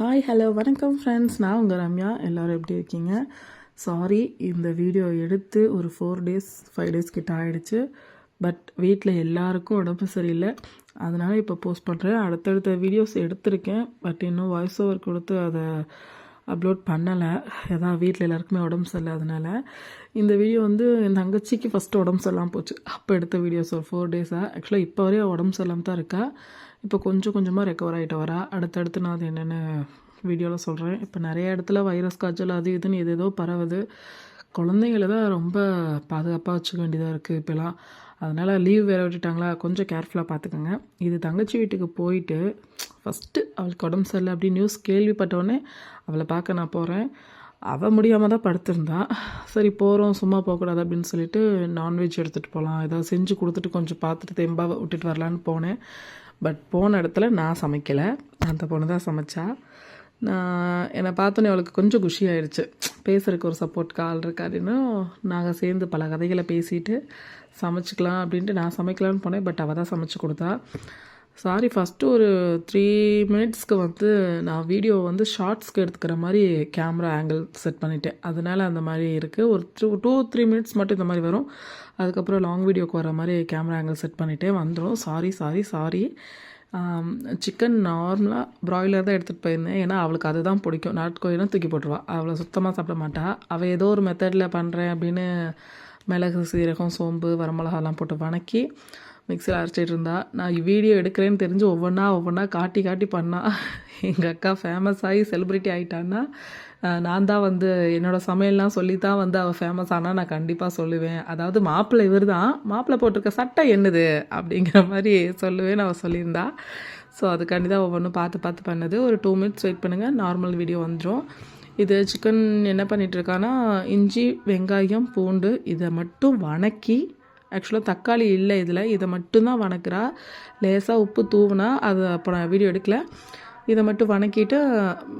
Hi hello வணக்கம் friends நான் உங்கள் ரம்யா. எல்லோரும் எப்படி இருக்கீங்க? சாரி இந்த வீடியோ எடுத்து ஒரு ஃபோர் டேஸ் ஃபைவ் டேஸ் கிட்ட ஆகிடுச்சு பட் வீட்டில் எல்லாருக்கும் உடம்பு சரியில்லை. அதனால் இப்போ போஸ்ட் பண்ணுறேன் அடுத்தடுத்த வீடியோஸ் எடுத்திருக்கேன். பட் இன்னும் வாய்ஸ் ஓவர் கொடுத்து அதை அப்லோட் பண்ணலை. ஏதாவது வீட்டில் எல்லாருக்குமே உடம்பு சரியில்லை அதனால். இந்த வீடியோ வந்து என் தங்கச்சிக்கு ஃபஸ்ட்டு உடம்பு சரியில்லாமல் போச்சு. அப்போ எடுத்த வீடியோஸ் ஒரு ஃபோர் டேஸாக ஆக்சுவலாக இப்போ வரையும் உடம்பு சரியில்லாமல் தான் இருக்கா. இப்போ கொஞ்சம் கொஞ்சமாக ரெக்கவர் ஆகிட்டு வரா. அடுத்தடுத்து நான் அது என்னென்ன வீடியோவில் சொல்கிறேன் இப்போ நிறைய இடத்துல வைரஸ் காய்ச்சல் அது இதுன்னு எது ஏதோ பரவுது. குழந்தைங்கள தான் ரொம்ப பாதுகாப்பாக வச்சுக்க வேண்டியதாக இருக்குது இப்போலாம் அதனால் லீவ் வேறு விட்டுட்டாங்களா? கொஞ்சம் கேர்ஃபுல்லாக பார்த்துக்கோங்க இது தங்கச்சி வீட்டுக்கு போயிட்டு ஃபஸ்ட்டு அவளுக்கு உடம்பு சரியில்லை அப்படி நியூஸ் கேள்விப்பட்டோடனே அவளை பார்க்க நான் போகிறேன் அவள் முடியாமல் தான் படுத்திருந்தா. சரி போகிறோம் சும்மா போகக்கூடாது அப்படின்னு சொல்லிட்டு நான்வெஜ் எடுத்துகிட்டு போகலாம் ஏதாவது செஞ்சு கொடுத்துட்டு கொஞ்சம் பார்த்துட்டு தெம்பாக விட்டுட்டு வரலான்னு போனேன். பட் போன இடத்துல நான் சமைக்கலை. அந்த பொண்ணு தான் சமைச்சா. நான் என்னை பார்த்தோன்னே அவளுக்கு கொஞ்சம் குஷி ஆயிடுச்சு பேசுகிறக்கு ஒரு சப்போர்ட் ஆள் இருக்காருன்னு நாங்கள் சேர்ந்து பல கதைகளை பேசிட்டு சமைச்சிக்கலாம் அப்படின்ட்டு நான் சமைக்கலான்னு போனேன். பட் அவள் தான் சமைச்சு கொடுத்தா. சாரி ஃபஸ்ட்டு ஒரு த்ரீ மினிட்ஸ்க்கு வந்து நான் வீடியோ வந்து ஷார்ட்ஸ்க்கு எடுத்துக்கிற மாதிரி கேமரா ஆங்கிள் செட் பண்ணிட்டேன். அதனால் அந்த மாதிரி இருக்குது ஒரு டூ டூ த்ரீ மினிட்ஸ் மட்டும் இந்த மாதிரி வரும். அதுக்கப்புறம் லாங் வீடியோக்கு வர மாதிரி கேமரா ஆங்கிள் செட் பண்ணிட்டே வந்துடும் சாரி சாரி சாரி சிக்கன் நார்மலாக ப்ராய்லர் தான் எடுத்துகிட்டு போயிருந்தேன். ஏன்னா அவளுக்கு அதுதான் பிடிக்கும். நாட்டுக்கோழினா தூக்கி போட்டுருவா. அவளை சுத்தமாக சாப்பிட மாட்டா. அவள் ஏதோ ஒரு மெத்தடில் பண்ணுறேன் அப்படின்னு மிளகு சீரகம் சோம்பு வரமிளகாலாம் போட்டு வணக்கி மிக்சியில் அரைச்சிட்டு இருந்தா நான் வீடியோ எடுக்கிறேன்னு தெரிஞ்சு ஒவ்வொன்றா ஒவ்வொன்றா காட்டி காட்டி பண்ணா. எங்கள் அக்கா ஃபேமஸ் ஆகி செலிப்ரிட்டி ஆகிட்டான்னா நான் தான் வந்து என்னோடய சமையல்லாம் சொல்லி தான் வந்து அவள் ஃபேமஸ் ஆனால் நான் கண்டிப்பாக சொல்லுவேன். அதாவது மாப்பிள்ளை இவர் தான் மாப்பிள்ளை போட்டிருக்க சட்டை என்னது? அப்படிங்கிற மாதிரி சொல்லுவேன் அவள் சொல்லியிருந்தா. ஸோ அதுக்காண்டி தான் ஒவ்வொன்றும் பார்த்து பார்த்து பண்ணது. ஒரு டூ மினிட்ஸ் வெயிட் பண்ணுங்கள் நார்மல் வீடியோ வந்துடும் இது சிக்கன் என்ன பண்ணிகிட்ருக்கான்னா இஞ்சி வெங்காயம் பூண்டு இதை மட்டும் வணக்கி ஆக்சுவலாக தக்காளி இல்லை இதில். இதை மட்டும்தான் வணக்கிறா. லேசாக உப்பு தூவுனா அது அப்போ நான் வீடியோ எடுக்கல. இதை மட்டும் வணக்கிட்டு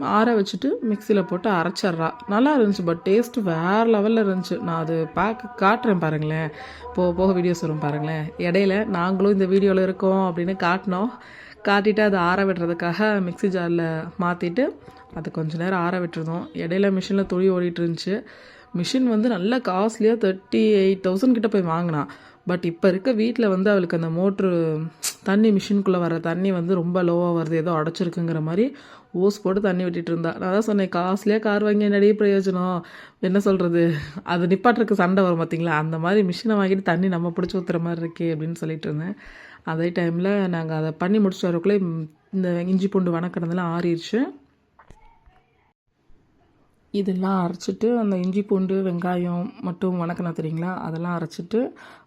ஆற வச்சுட்டு மிக்சியில் போட்டு அரைச்சிட்றா. நல்லா இருந்துச்சு பட் டேஸ்ட்டு வேறு லெவலில் இருந்துச்சு. நான் அது பார்க்க காட்டுறேன் பாருங்களேன். போக போக வீடியோஸ் வரும் பாருங்களேன். இடையில நாங்களும் இந்த வீடியோவில் இருக்கோம் அப்படின்னு காட்டினோம். காட்டிட்டு அதை ஆற விடுறதுக்காக மிக்சி ஜாரில் மாற்றிட்டு அது கொஞ்சம் நேரம் ஆற விட்டுருந்தோம். இடையில மிஷினில் துணி ஓடிட்டு இருந்துச்சு. மிஷின் வந்து நல்ல காஸ்ட்லியாக தேர்ட்டி எயிட் தௌசண்ட் கிட்ட போய் வாங்கினான் பட் இப்போ இருக்க வீட்டில் வந்து அவளுக்கு அந்த மோட்ரு தண்ணி மிஷின்குள்ளே வர தண்ணி வந்து ரொம்ப லோவாக வருது. ஏதோ அடைச்சிருக்குங்கிற மாதிரி ஓஸ் போட்டு தண்ணி விட்டுட்டு இருந்தா. நான் தான் சொன்னேன் காஸ்ட்லியாக கார் வாங்கி நிறைய பிரயோஜனம்? என்ன சொல்கிறது அது நிப்பாட்டுறதுக்கு சண்டை வரும் பார்த்தீங்களா அந்த மாதிரி மிஷினை வாங்கிட்டு தண்ணி நம்ம பிடிச்சி ஊற்றுற மாதிரி இருக்கே அப்படின்னு சொல்லிட்டு இருந்தேன். அதே டைமில் நாங்கள் அதை பண்ணி முடிச்சிட்டு வரக்குள்ளே இந்த இஞ்சி பூண்டு வணக்கிறதுலாம் ஆறிடுச்சு. இதெல்லாம் அரைச்சிட்டு அந்த இஞ்சி பூண்டு வெங்காயம் மட்டும் வணக்கினா தெரியுங்களா? அதெல்லாம் அரைச்சிட்டு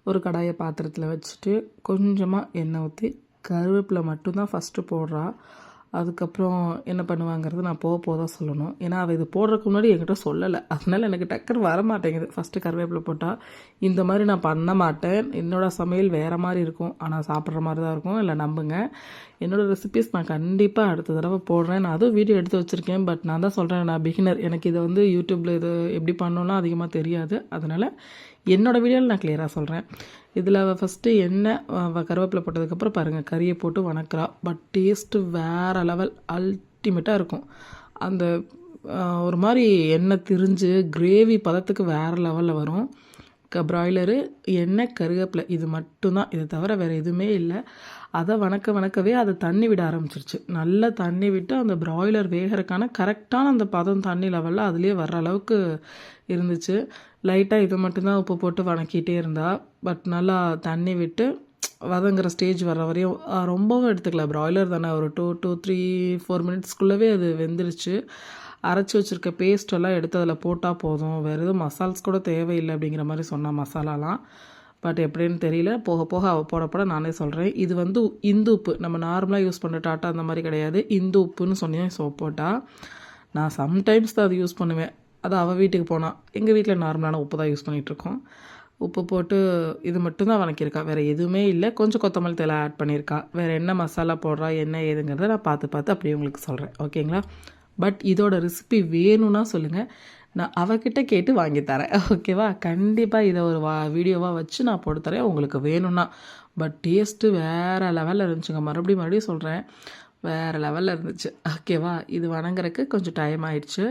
ஒரு கடாயை பாத்திரத்தில் வச்சுட்டு கொஞ்சமாக எண்ணெய் ஊற்றி கருவேப்பிலை மட்டும்தான் ஃபஸ்ட்டு போடுறா. அதுக்கப்புறம் என்ன பண்ணுவாங்கிறது நான் போக போக தான் சொல்லணும். ஏன்னா அவள் இது போடுறதுக்கு முன்னாடி என்கிட்ட சொல்லலை. அதனால எனக்கு டக்குன்னு வர மாட்டேங்குது. ஃபஸ்ட்டு கருவேப்பிலை போட்டால் இந்த மாதிரி நான் பண்ண மாட்டேன். என்னோடய சமையல் வேறு மாதிரி இருக்கும். ஆனால் சாப்பிட்ற மாதிரி தான் இருக்கும். இல்லை நம்புங்க. என்னோடய ரெசிபிஸ் நான் கண்டிப்பாக அடுத்த தடவை போடுறேன். நான் அதுவும் வீடியோ எடுத்து வச்சுருக்கேன். பட் நான் தான் சொல்கிறேன் நான் பிகினர் எனக்கு இதை வந்து யூடியூப்பில் இது எப்படி பண்ணணும்லாம் அதிகமாக தெரியாது. அதனால் என்னோடய வீடியோவில் நான் கிளியராக சொல்கிறேன் இதில் அவள் ஃபஸ்ட்டு எண்ணெய் கருவேப்பிலை போட்டதுக்கப்புறம் பாருங்கள் கறியை போட்டு வணக்கிறா. பட் டேஸ்ட்டு வேறு லெவல் அல்டிமேட்டாக இருக்கும். அந்த ஒரு மாதிரி எண்ணெய் திரிஞ்சு கிரேவி பதத்துக்கு வேறு லெவலில் வரும். க ப்ராய்லரு எண்ணெய் கருவேப்பிலை இது மட்டும்தான். இதை தவிர வேறு எதுவுமே இல்லை. அதை வணக்க வணக்கவே அதை தண்ணி விட ஆரம்பிச்சிருச்சு. நல்லா தண்ணி விட்டு அந்த ப்ராய்லர் வேகிறதுக்கான கரெக்டான அந்த பதம் தண்ணி லெவலில் அதுலேயே வர்ற அளவுக்கு இருந்துச்சு. லைட்டாக இது மட்டும்தான் உப்பு போட்டு வணக்கிட்டே இருந்தா பட் நல்லா தண்ணி விட்டு வதங்குற ஸ்டேஜ் வர வரையும் ரொம்பவும் எடுத்துக்கல. ப்ராய்லர் தானே ஒரு டூ டூ த்ரீ ஃபோர் மினிட்ஸ்க்குள்ளவே அது வெந்துருச்சு. அரைச்சி வச்சுருக்க பேஸ்ட்டெல்லாம் எடுத்து அதில் போட்டால் போதும். வேறு எதுவும் மசால்ஸ் கூட தேவையில்லை அப்படிங்கிற மாதிரி சொன்னால் மசாலாலாம். பட் எப்படின்னு தெரியல. போக போக அவள் போட போட நானே சொல்கிறேன் இது வந்து இந்து உப்பு. நம்ம நார்மலாக யூஸ் பண்ணுற டாட்டா அந்த மாதிரி கிடையாது. இந்து உப்புன்னு சொன்னேன் சோப்போட்டா நான் சம்டைம்ஸ் தான் அது யூஸ் பண்ணுவேன். அது அவள் வீட்டுக்கு போனால் எங்கள் வீட்டில் நார்மலான உப்பு தான் யூஸ் பண்ணிகிட்ருக்கோம் உப்பு போட்டு இது மட்டும்தான் வணக்கியிருக்கா. வேறு எதுவுமே இல்லை. கொஞ்சம் கொத்தமல்லி தலை ஆட் பண்ணியிருக்கா. வேறு என்ன மசாலா போடுறா என்ன ஏதுங்கிறத நான் பார்த்து பார்த்து அப்படியே உங்களுக்கு சொல்கிறேன் ஓகேங்களா பட் இதோட ரெசிபி வேணும்னா சொல்லுங்கள் நான் அவகிட்ட கேட்டு வாங்கி தரேன். ஓகேவா கண்டிப்பாக இதை ஒரு வா வீடியோவாக வச்சு நான் போட்டு தரேன். உங்களுக்கு வேணும்னா. பட் டேஸ்ட்டு வேறு லெவலில் இருந்துச்சுங்க. மறுபடியும் மறுபடியும் சொல்கிறேன் வேறு லெவலில் இருந்துச்சு. ஓகேவா இது வணங்குறதுக்கு கொஞ்சம் டைம் ஆயிடுச்சு.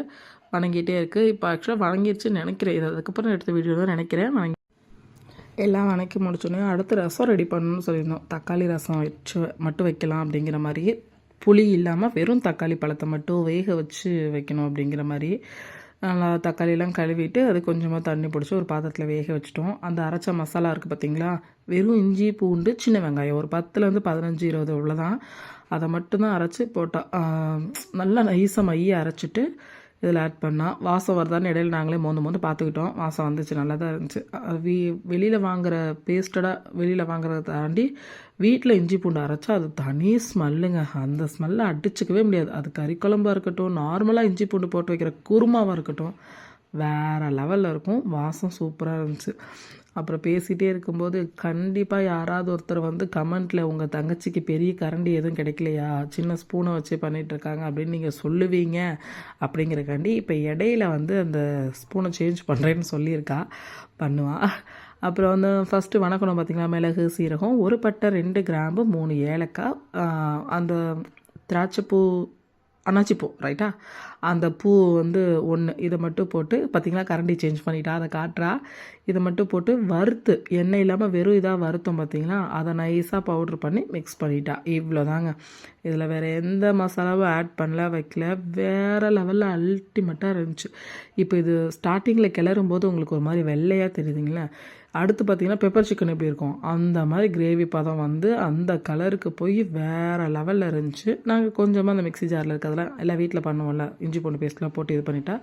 வணங்கிட்டே இருக்குது இப்போ ஆக்சுவலாக வணங்கிடுச்சுன்னு நினைக்கிறேன். இது அதுக்கப்புறம் எடுத்த வீடியோ தான் நினைக்கிறேன். வணங்கி எல்லாம் வணக்கி முடிச்சோடனே அடுத்து ரசம் ரெடி பண்ணணும்னு சொல்லியிருந்தோம். தக்காளி ரசம் வச்சு மட்டும் வைக்கலாம் அப்படிங்கிற மாதிரி புளி இல்லாமல் வெறும் தக்காளி பழத்தை மட்டும் வேக வச்சு வைக்கணும் அப்படிங்கிற மாதிரி நல்லா தக்காளியெல்லாம் கழுவிட்டு அது கொஞ்சமாக தண்ணி பிடிச்சி ஒரு பாத்திரத்தில் வேக வச்சுட்டோம். அந்த அரைச்ச மசாலா இருக்குது பார்த்தீங்களா வெறும் இஞ்சி பூண்டு சின்ன வெங்காயம். ஒரு பத்துலேருந்து பதினஞ்சு இருபது உள்ளதான் அதை மட்டும்தான் அரைச்சி போட்டால் நல்லா நைஸாக மைய அரைச்சிட்டு இதில் ஆட் பண்ணால் வாசம் வருதான்னு இடையில நாங்களே மோந்து மோந்து பார்த்துக்கிட்டோம். வாசம் வந்துச்சு நல்லா தான் இருந்துச்சு. அது வீ வெளியில் வாங்குகிற பேஸ்டடாக வெளியில் வாங்குறத தாண்டி வீட்டில் இஞ்சி பூண்டு அரைச்சா அது தனி ஸ்மெல்லுங்க அந்த ஸ்மெல்லை அடிச்சுக்கவே முடியாது. அது கறி குழம்பாக இருக்கட்டும் நார்மலாக இஞ்சி பூண்டு போட்டு வைக்கிற குருமாவாக இருக்கட்டும் வேறு லெவலில் இருக்கும். வாசம் சூப்பராக இருந்துச்சு. அப்புறம் பேசிகிட்டே இருக்கும்போது கண்டிப்பாக யாராவது ஒருத்தர் வந்து கமெண்ட்டில் உங்கள் தங்கச்சிக்கு பெரிய கரண்டி எதுவும் கிடைக்கலையா? சின்ன ஸ்பூனை வச்சு பண்ணிகிட்ருக்காங்க அப்படின்னு நீங்கள் சொல்லுவீங்க. அப்படிங்கிறக்காண்டி இப்போ இடையில வந்து அந்த ஸ்பூனை சேஞ்ச் பண்ணுறேன்னு சொல்லியிருக்கா. பண்ணுவாள் அப்புறம் வந்து ஃபஸ்ட்டு வணக்கணும் பார்த்திங்களா மிளகு சீரகம் ஒரு பட்டை ரெண்டு கிராம்பு மூணு ஏலக்காய் அந்த திராட்சைப்பூ அன்னாச்சி பூ ரைட்டா அந்த பூ வந்து ஒன்று இதை மட்டும் போட்டு பார்த்திங்களா கரண்டி சேஞ்ச் பண்ணிட்டா அதை காட்டுறா. இதை மட்டும் போட்டு வறுத்து எண்ணெய் இல்லாமல் வெறும் இதாக வறுத்தோம் பார்த்திங்களா அதை நைஸாக பவுட்ரு பண்ணி மிக்ஸ் பண்ணிட்டா. இவ்வளோ தாங்க இதில் வேறு எந்த மசாலாவும் ஆட் பண்ணல வைக்கல. வேறு லெவலில் அல்டிமேட்டாக இருந்துச்சு. இப்போ இது ஸ்டார்டிங்கில் கிளறும் போது உங்களுக்கு ஒரு மாதிரி வெள்ளையாக தெரியுதுங்களா அடுத்து பார்த்திங்கன்னா பெப்பர் சிக்கன் எப்படி இருக்கும்? அந்த மாதிரி கிரேவி பதம் வந்து அந்த கலருக்கு போய் வேறு லெவலில் இருந்துச்சு. நாங்கள் கொஞ்சமாக அந்த மிக்ஸி ஜாரில் இருக்கிறதெல்லாம் எல்லாம் வீட்டில் பண்ணுவோம்ல இஞ்சி பூண்டு பேஸ்ட்லாம் போட்டு இது பண்ணிட்டா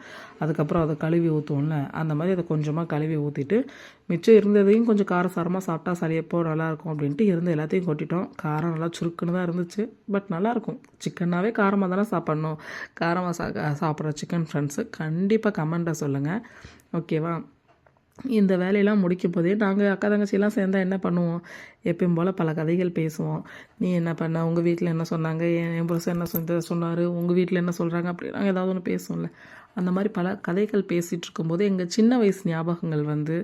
அதுக்கப்புறம் அதை கழுவி ஊற்றுவோம்ல அந்த மாதிரி அதை கொஞ்சமாக கழுவி ஊற்றிட்டு மிச்சம் இருந்ததையும் கொஞ்சம் காரசாரமாக சாப்பிட்டா சளியப்போ நல்லாயிருக்கும் அப்படின்ட்டு இருந்து எல்லாத்தையும் கொட்டிட்டோம். காரம் நல்லா சுருக்குன்னு தான் இருந்துச்சு. பட் நல்லாயிருக்கும் சிக்கன்னாவே காரமாக தானே சாப்பிட்ணும். காரமாக சா சாப்பிட்ற சிக்கன் ஃப்ரெண்ட்ஸு கண்டிப்பாக கமெண்ட்டை சொல்லுங்கள் ஓகேவா இந்த வேலையெல்லாம் முடிக்கும் போதே நாங்கள் அக்கா தங்கச்சியெல்லாம் சேர்ந்தா என்ன பண்ணுவோம்? எப்பயும் போல் பல கதைகள் பேசுவோம். நீ என்ன பண்ண? உங்கள் வீட்டில் என்ன சொன்னாங்க? என் புருஷன் என்ன சொன்ன சொன்னார்? உங்கள் வீட்டில் என்ன சொல்கிறாங்க அப்படி நாங்கள் ஏதாவது ஒன்று பேசுவோம்ல. அந்த மாதிரி பல கதைகள் பேசிகிட்டு இருக்கும்போது எங்கள் சின்ன வயசு ஞாபகங்கள் வந்து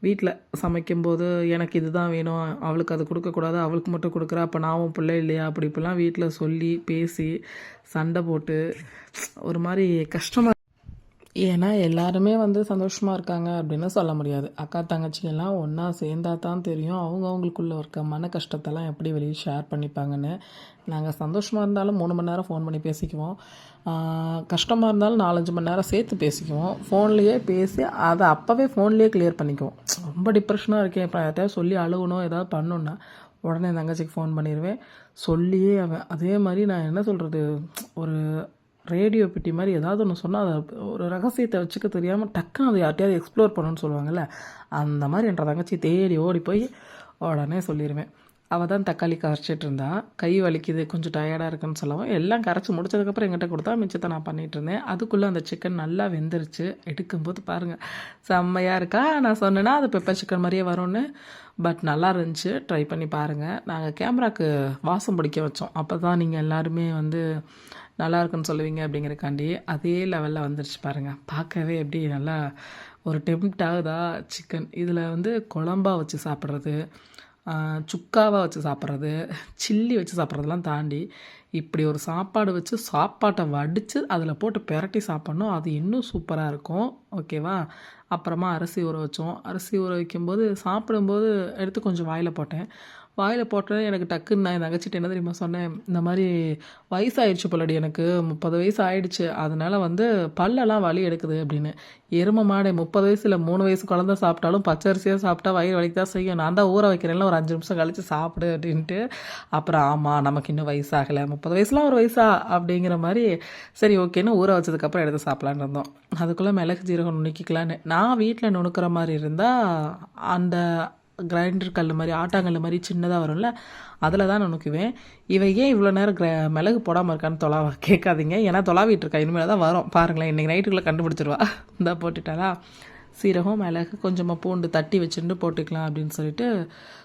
வீட்டில் சமைக்கும்போது எனக்கு இதுதான் வேணும். அவளுக்கு அது கொடுக்கக்கூடாது அவளுக்கு மட்டும் கொடுக்குறா. அப்போ நான் உன் பிள்ளை இல்லையா? அப்படி இப்படிலாம் வீட்டில் சொல்லி பேசி சண்டை போட்டு ஒரு மாதிரி கஷ்டமாக ஏன்னா எல்லாருமே வந்து சந்தோஷமாக இருக்காங்க அப்படின்னு சொல்ல முடியாது. அக்கா தங்கச்சியெல்லாம் ஒன்றா சேர்ந்தா தான் தெரியும். அவங்க அவங்களுக்குள்ள இருக்க மன கஷ்டத்தெல்லாம் எப்படி வெளியே ஷேர் பண்ணிப்பாங்கன்னு. நாங்கள் சந்தோஷமாக இருந்தாலும் மூணு மணி நேரம் ஃபோன் பண்ணி பேசிக்குவோம். கஷ்டமாக இருந்தாலும் நாலஞ்சு மணி நேரம் சேர்த்து பேசிக்குவோம். ஃபோன்லேயே பேசி அதை அப்போவே ஃபோன்லேயே கிளியர் பண்ணிக்குவோம். ரொம்ப டிப்ரெஷனாக இருக்கேன். இப்போ எதாவது சொல்லி அழுகணும் ஏதாவது பண்ணணுன்னா உடனே தங்கச்சிக்கு ஃபோன் பண்ணிடுவேன் சொல்லியே அவன். அதே மாதிரி நான் என்ன சொல்கிறது ஒரு ரேடியோ பெட்டி மாதிரி ஏதாவது ஒன்று சொன்னால் அதை ஒரு ரகசியத்தை வச்சுக்க தெரியாமல் டக்குன்னு அதை யார்ட்டையாவது எக்ஸ்ப்ளோர் பண்ணணும்னு சொல்லுவாங்கள்ல அந்த மாதிரி என்ற தங்கச்சி தேடி ஓடி போய் உடனே சொல்லிடுவேன் அவள் தான் தக்காளி கரைச்சிட்டு இருந்தா. கை வலிக்குது கொஞ்சம் டயர்டாக இருக்குன்னு சொல்லவும் எல்லாம் கரைச்சி முடிச்சதுக்கப்புறம் எங்கிட்ட கொடுத்தா மிச்சத்தை நான் பண்ணிகிட்டு இருந்தேன். அதுக்குள்ளே அந்த சிக்கன் நல்லா வெந்துருச்சு. எடுக்கும்போது பாருங்கள் செம்மையாக இருக்கா? நான் சொன்னேன்னா அது பெப்பர் சிக்கன் மாதிரியே வரும்னு. பட் நல்லா இருந்துச்சு. ட்ரை பண்ணி பாருங்கள் நாங்கள் கேமராக்கு வாசம் பிடிக்க வச்சோம். அப்போ தான் நீங்கள் எல்லாருமே வந்து நல்லாயிருக்குன்னு சொல்லுவீங்க அப்படிங்கிறக்காண்டி அதே லெவலில் வந்துருச்சு பாருங்கள் பார்க்கவே எப்படி நல்லா ஒரு டெம்ட் ஆகுதா? சிக்கன் இதில் வந்து குழம்பா வச்சு சாப்பிட்றது சுக்காவாக வச்சு சாப்பிட்றது சில்லி வச்சு சாப்பிட்றதெல்லாம் தாண்டி இப்படி ஒரு சாப்பாடு வச்சு சாப்பாட்டை வடித்து அதில் போட்டு பெரட்டி சாப்பிட்ணும். அது இன்னும் சூப்பராக இருக்கும். ஓகேவா அப்புறமா அரிசி ஊற வச்சோம். அரிசி ஊற வைக்கும்போது சாப்பிடும்போது எடுத்து கொஞ்சம் வாயில் போட்டேன். வாயில் போட்டோன்னே எனக்கு டக்குன்னு நான் என் என்ன தெரியுமா சொன்னேன் இந்த மாதிரி வயசாயிடுச்சு போலடி எனக்கு முப்பது வயசு ஆயிடுச்சு அதனால வந்து பல்லெல்லாம் வலி எடுக்குது அப்படின்னு. எரும மாடை முப்பது வயசில் மூணு வயசு குழந்த சாப்பிட்டாலும் பச்சரிசியாக சாப்பிட்டா வயிறு வலிக்கு தான் செய்யும் நான் தான் ஊற வைக்கிறேன்ல ஒரு அஞ்சு நிமிஷம் கழித்து சாப்பிடு அப்படின்ட்டு. அப்புறம் ஆமாம் நமக்கு இன்னும் வயசாகலை முப்பது வயசுலாம் ஒரு வயசா அப்படிங்கிற மாதிரி சரி ஓகேன்னு ஊற வச்சதுக்கப்புறம் எடுத்து சாப்பிட்லான்னு இருந்தோம். அதுக்குள்ளே மிளகு ஜீரகம் நுணுக்கிக்கலான்னு. நான் வீட்டில் நுணுக்கிற மாதிரி இருந்தால் அந்த கிரைண்டர் கல் மாதிரி ஆட்டாங்கல் மாதிரி சின்னதாக வரும்ல அதில் தான் நுணுக்குவேன். இவ ஏன் இவ்வளோ நேரம் கிர மிளகு போடாமல் இருக்கான்னு தொலாவா கேட்காதீங்க. ஏன்னா தொலாவிட்டு இருக்கா இனிமேல் தான் வரும். பாருங்களேன் இன்றைக்கி நைட்டுக்குள்ளே கண்டுபிடிச்சிருவா. இந்த போட்டுட்டாலா சீரகம் மிளகு கொஞ்சமாக பூண்டு தட்டி வச்சுட்டு போட்டுக்கலாம் அப்படின்னு சொல்லிட்டு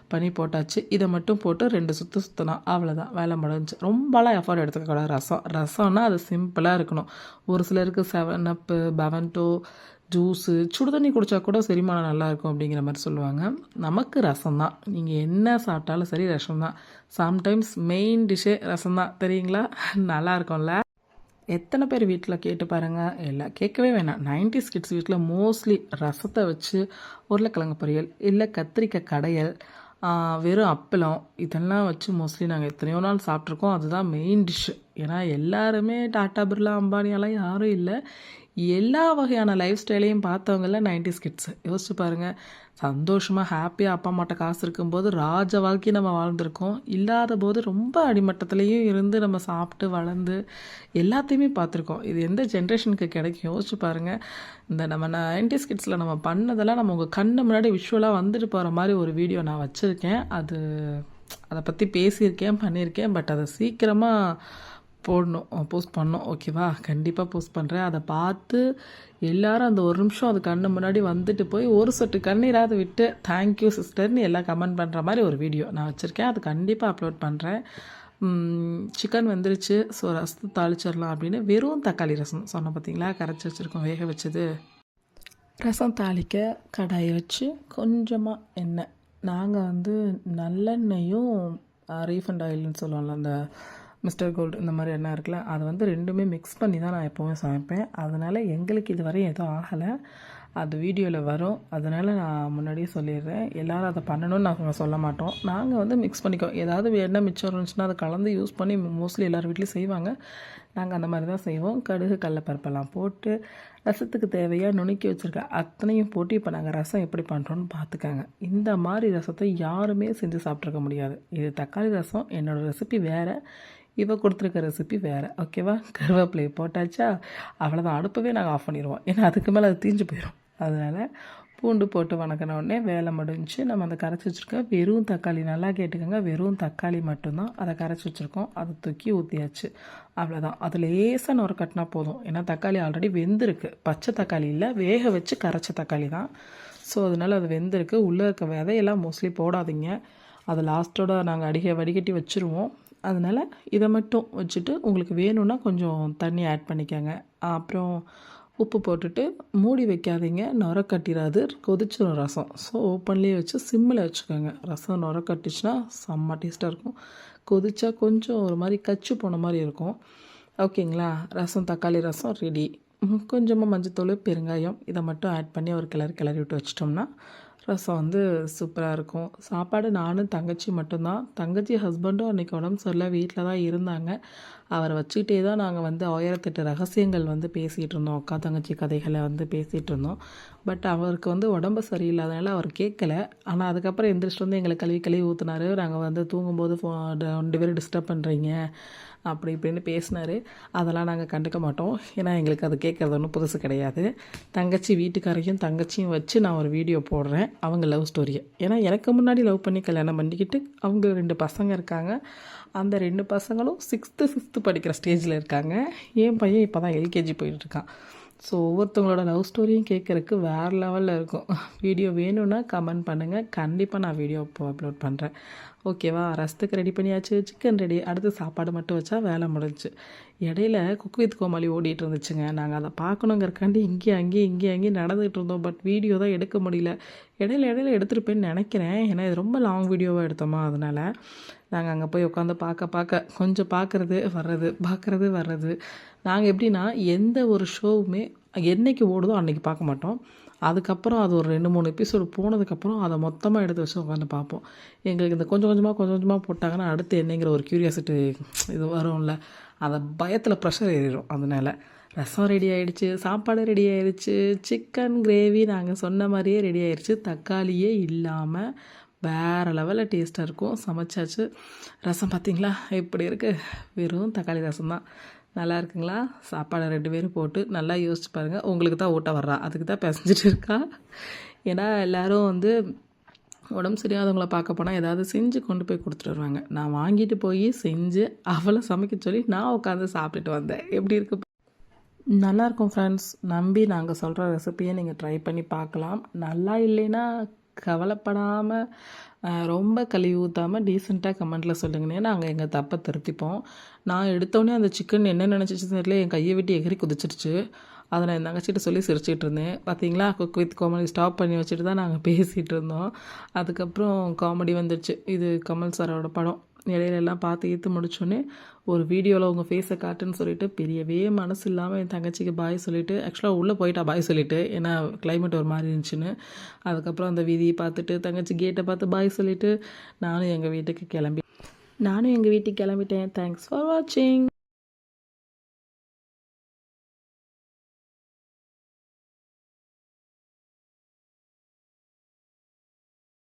பண்ணி போட்டாச்சு. இதை மட்டும் போட்டு ரெண்டு சுற்று சுற்றணும் அவ்வளோதான் வேலை முடிஞ்சு. ரொம்பலாம் எஃபர்ட் எடுத்துக்கக்கூடாது. ரசம் ரசம்னா அது சிம்பிளாக இருக்கணும். ஒரு சிலருக்கு செவன் அப்பு பவன்டோ ஜூஸு சுடு தண்ணி குடித்தா கூட செரிமானம் நல்லாயிருக்கும் அப்படிங்கிற மாதிரி சொல்லுவாங்க. நமக்கு ரசம் தான் நீங்கள் என்ன சாப்பிட்டாலும் சரி ரசம் தான் சம்டைம்ஸ் மெயின் டிஷ்ஷே ரசம் தான் தெரியுங்களா? நல்லா இருக்கும்ல எத்தனை பேர் வீட்டில் கேட்டு பாருங்கள் இல்லை கேட்கவே வேணாம். 90s கிட்ஸ் வீட்டில் மோஸ்ட்லி ரசத்தை வச்சு உருளைக்கிழங்கு பொரியல் இல்லை கத்திரிக்காய் கடையல் வெறும் அப்பளம் இதெல்லாம் வச்சு மோஸ்ட்லி நாங்கள் எத்தனையோ நாள் சாப்பிட்ருக்கோம் அதுதான் மெயின் டிஷ்ஷு ஏன்னா எல்லாருமே டாட்டா பிர்லா அம்பானியெல்லாம் யாரும் இல்லை. எல்லா வகையான லைஃப் ஸ்டைலையும் பார்த்தவங்கெல்லாம் 90s கிட்ஸ் யோசிச்சு பாருங்கள் சந்தோஷமாக ஹாப்பியாக அப்பா அம்மாட்ட காசு இருக்கும்போது ராஜ வாழ்க்கையை நம்ம வாழ்ந்திருக்கோம். இல்லாத போது ரொம்ப அடிமட்டத்துலேயும் இருந்து நம்ம சாப்பிட்டு வளர்ந்து எல்லாத்தையுமே பார்த்துருக்கோம். இது எந்த ஜென்ரேஷனுக்கு கிடைக்கும்? யோசிச்சு பாருங்கள் இந்த நம்ம 90s கிட்ஸில் நம்ம பண்ணதெல்லாம் நம்ம உங்கள் கண்ணு முன்னாடி விஷுவலாக வந்துட்டு போகிற மாதிரி ஒரு வீடியோ நான் வச்சுருக்கேன். அது அதை பற்றி பேசியிருக்கேன் பண்ணியிருக்கேன். பட் அதை சீக்கிரமாக போடணும். போஸ்ட் பண்ணோம் ஓகேவா கண்டிப்பாக போஸ்ட் பண்ணுறேன் அதை பார்த்து எல்லாரும் அந்த ஒரு நிமிஷம் அது கண்ணு முன்னாடி வந்துட்டு போய் ஒரு சொட்டு கண்ணீராது விட்டு தேங்க்யூ சிஸ்டர்னு எல்லாம் கமெண்ட் பண்ணுற மாதிரி ஒரு வீடியோ நான் வச்சுருக்கேன். அது கண்டிப்பாக அப்லோட் பண்ணுறேன் சிக்கன் வந்துருச்சு. ஸோ ரசத்தை தாளிச்சிடலாம் அப்படின்னு வெறும் தக்காளி ரசம் சொன்னேன் பார்த்தீங்களா கரைச்சி வச்சுருக்கோம். வேக வச்சது. ரசம் தாளிக்க கடாயை வச்சு கொஞ்சமாக எண்ணெய். நாங்கள் வந்து நல்லெண்ணெயும் ரீஃபண்ட் ஆயில்னு சொல்லுவோம்ல அந்த மிஸ்டர் கோல்டு இந்த மாதிரி எண்ணெய் இருக்குல்ல அதை வந்து ரெண்டுமே மிக்ஸ் பண்ணி தான் நான் எப்போவுமே சமைப்பேன். அதனால் எங்களுக்கு இது வரையும் எதுவும் ஆகலை. அது வீடியோவில் வரும். அதனால் நான் முன்னாடியே சொல்லிடுறேன். எல்லாரும் அதை பண்ணணும்னு நாங்கள் சொல்ல மாட்டோம். நாங்கள் வந்து மிக்ஸ் பண்ணிக்கோ ஏதாவது எண்ணெய் மிச்சம் இருந்துச்சுன்னா அதை கலந்து யூஸ் பண்ணி மோஸ்ட்லி எல்லார் வீட்லேயும் செய்வாங்க. நாங்கள் அந்த மாதிரி தான் செய்வோம். கடுகு கடலப்பருப்பெல்லாம் போட்டு ரசத்துக்கு தேவையாக நுணுக்கி வச்சுருக்க அத்தனையும் போட்டு இப்போ நாங்கள் ரசம் எப்படி பண்ணுறோன்னு பார்த்துக்காங்க இந்த மாதிரி ரசத்தை யாருமே செஞ்சு சாப்பிட்ருக்க முடியாது. இது தக்காளி ரசம். என்னோடய ரெசிபி வேறு. இவ கொடுத்துருக்க ரெசிபி வேறு. ஓகேவா கருவேப்பிலையை போட்டாச்சா? அவ்வளோதான் அடுப்பவே நாங்கள் ஆஃப் பண்ணிடுவோம் ஏன்னா அதுக்கு மேலே அது தீஞ்சு போயிடும் அதனால் பூண்டு போட்டு வணக்கின உடனே வேலை முடிஞ்சு நம்ம அந்த கரைச்சி வச்சுருக்க வெறும் தக்காளி நல்லா கேட்டுக்கோங்க. வெறும் தக்காளி மட்டும்தான் அதை கரைச்சி வச்சுருக்கோம். அதை தூக்கி ஊற்றியாச்சு அவ்வளோதான் அது லேசாக நொறு கட்டினா போதும். ஏன்னா தக்காளி ஆல்ரெடி வெந்திருக்கு. பச்சை தக்காளி இல்லை. வேக வச்சு கரைச்ச தக்காளி தான். ஸோ அதனால் அது வெந்திருக்கு. உள்ளே இருக்க விதையெல்லாம் மோஸ்ட்லி போடாதீங்க. அது லாஸ்ட்டோட நாங்கள் அடிக வடிகட்டி வச்சுருவோம். அதனால் இதை மட்டும் வச்சுட்டு உங்களுக்கு வேணும்னா கொஞ்சம் தண்ணி ஆட் பண்ணிக்கோங்க. அப்புறம் உப்பு போட்டுட்டு மூடி வைக்காதீங்க. நுர கட்டிடாது கொதிச்சிடும் ரசம். ஸோ ஓப்பன்லேயே வச்சு சிம்மில் வச்சுக்கோங்க. ரசம் நுர கட்டிச்சுன்னா செம்ம டேஸ்ட்டாக இருக்கும். கொதிச்சா கொஞ்சம் ஒரு மாதிரி கச்சு போன மாதிரி இருக்கும். ஓகேங்களா ரசம் தக்காளி ரசம் ரெடி கொஞ்சமாக மஞ்சத்தூள் பெருங்காயம் இதை மட்டும் ஆட் பண்ணி ஒரு கிளறி கிளறி விட்டு வச்சிட்டோம்னா ரசம் வந்து சூப்பராக இருக்கும். சாப்பாடு நானும் தங்கச்சி மட்டும்தான். தங்கச்சி ஹஸ்பண்டும் அன்றைக்கி உடம்பு சரியில்லை. வீட்டில் தான் இருந்தாங்க. அவரை வச்சுக்கிட்டே தான் நாங்கள் வந்து ஆயிரத்தெட்டு ரகசியங்கள் வந்து பேசிகிட்டு இருந்தோம். அக்கா தங்கச்சி கதைகளை வந்து பேசிகிட்டு இருந்தோம். பட் அவருக்கு வந்து உடம்பு சரியில்லாதனால அவர் கேட்கல. ஆனால் அதுக்கப்புறம் எந்திரிச்சிட்டு வந்து எங்களை கழுவி கழுவி ஊற்றுனாரு நாங்கள் வந்து தூங்கும்போது ஃபோ ரெண்டு பேரும் டிஸ்டர்ப் பண்ணுறீங்க அப்படி இப்படின்னு பேசினாரு. அதெல்லாம் நாங்கள் கண்டுக்க மாட்டோம். ஏன்னா எங்களுக்கு அது கேட்குறது ஒன்றும் புதுசு கிடையாது. தங்கச்சி வீட்டுக்காரையும் தங்கச்சியும் வச்சு நான் ஒரு வீடியோ போடுறேன். அவங்க லவ் ஸ்டோரியை ஏன்னா எனக்கு முன்னாடி லவ் பண்ணி கல்யாணம் பண்ணிக்கிட்டு அவங்க ரெண்டு பசங்க இருக்காங்க. அந்த ரெண்டு பசங்களும் சிக்ஸ்த்து ஃபிஃப்த்து படிக்கிற ஸ்டேஜில் இருக்காங்க. என் பையன் இப்போ தான் எல்கேஜி போயிட்டுருக்கான் ஸோ ஒவ்வொருத்தவங்களோட லவ் ஸ்டோரியும் கேட்குறக்கு வேறு லெவலில் இருக்கும். வீடியோ வேணும்னா கமெண்ட் பண்ணுங்கள் கண்டிப்பாக நான் வீடியோ இப்போ அப்லோட் பண்ணுறேன் ஓகேவா ரசத்துக்கு ரெடி பண்ணியாச்சு. சிக்கன் ரெடி அடுத்து சாப்பாடு மட்டும் வச்சா வேலை முடிஞ்சுச்சு இடையில குக் வித் கோமாளி ஓடிட்டு இருந்துச்சுங்க. நாங்கள் அதை பார்க்கணுங்கிறக்காண்டி இங்கேயும் அங்கேயும் இங்கேயும் அங்கேயும் நடந்துகிட்டு இருந்தோம். பட் வீடியோ தான் எடுக்க முடியல. இடையில இடையில எடுத்துருப்பேன்னு நினைக்கிறேன். ஏன்னா இது ரொம்ப லாங் வீடியோவாக எடுத்தோமா? அதனால் நாங்கள் அங்கே போய் உட்காந்து பார்க்க பார்க்க கொஞ்சம் பார்க்குறது வர்றது பார்க்குறது வர்றது. நாங்கள் எப்படின்னா எந்த ஒரு ஷோவுமே என்னைக்கு ஓடுதோ அன்றைக்கி பார்க்க மாட்டோம். அதுக்கப்புறம் அது ஒரு ரெண்டு மூணு எபிசோடு போனதுக்கப்புறம் அதை மொத்தமாக எடுத்து வச்சு உட்காந்து பார்ப்போம். எங்களுக்கு இந்த கொஞ்சம் கொஞ்சமாக கொஞ்சம் கொஞ்சமாக போட்டாங்கன்னா அடுத்து என்னங்கிற ஒரு க்யூரியாசிட்டி இது வரும்ல. அதை பயத்தில் ப்ரெஷர் ஏறிடும் அதனால ரசம் ரெடி ஆகிடுச்சு சாப்பாடு ரெடி ஆகிடுச்சு சிக்கன் கிரேவி நாங்கள் சொன்ன மாதிரியே ரெடி ஆகிடுச்சு தக்காளியே இல்லாமல் வேறு லெவலில் டேஸ்ட்டாக இருக்கும். சமைச்சாச்சு. ரசம் பார்த்தீங்களா எப்படி இருக்குது வெறும் தக்காளி ரசம் தான். நல்லா இருக்குங்களா? சாப்பாடை ரெண்டு பேரும் போட்டு நல்லா யோசிச்சு பாருங்கள் உங்களுக்கு தான் ஓட்ட வர்றா. அதுக்கு தான் பிசைஞ்சிட்டு இருக்கா. ஏன்னா எல்லோரும் வந்து உடம்பு சரியாதவங்களை பார்க்க போனால் ஏதாவது செஞ்சு கொண்டு போய் கொடுத்துட்டு வருவாங்க. நான் வாங்கிட்டு போய் செஞ்சு அவளை சமைக்க சொல்லி நான் உட்காந்து சாப்பிட்டுட்டு வந்தேன். எப்படி இருக்கு? நல்லாயிருக்கும் ஃப்ரெண்ட்ஸ் நம்பி நாங்கள் சொல்கிற ரெசிபியை நீங்கள் ட்ரை பண்ணி பார்க்கலாம். நல்லா இல்லைன்னா கவலைப்படாமல் ரொம்ப கழுவி ஊற்றாமல் டீசெண்டாக கமெண்ட்டில் சொல்லுங்கன்னே நாங்கள் எங்கள் தப்பை திருத்திப்போம். நான் எடுத்தோடனே அந்த சிக்கன் என்ன நினச்சிச்சு தெரியல. என் கையை விட்டு எகிரி குதிச்சிருச்சு. அதை நான் என் தங்கச்சிட்ட சொல்லி சிரிச்சிட்டு இருந்தேன். பார்த்தீங்களா? குக் வித் காமெடி ஸ்டாப் பண்ணி வச்சுட்டு தான் நாங்கள் பேசிகிட்டு இருந்தோம். அதுக்கப்புறம் காமெடி வந்துடுச்சு இது கமல் சாரோட படம். இடையிலெல்லாம் பார்த்து ஏற்று முடிச்சோன்னே ஒரு வீடியோவில் உங்கள் ஃபேஸை காட்டுன்னு சொல்லிட்டு பெரியவே மனசு இல்லாமல் என் தங்கச்சிக்கு பாய் சொல்லிவிட்டு ஆக்சுவலாக உள்ளே போயிட்டா பாய் சொல்லிவிட்டு ஏன்னா கிளைமேட் ஒரு மாதிரி இருந்துச்சுன்னு. அதுக்கப்புறம் அந்த வீதியை பார்த்துட்டு தங்கச்சி கேட்டை பார்த்து பாய் சொல்லிவிட்டு நானும் எங்கள் வீட்டுக்கு கிளம்பி நானும் எங்கள் வீட்டுக்கு கிளம்பிட்டேன். தேங்க்ஸ் ஃபார் வாட்சிங்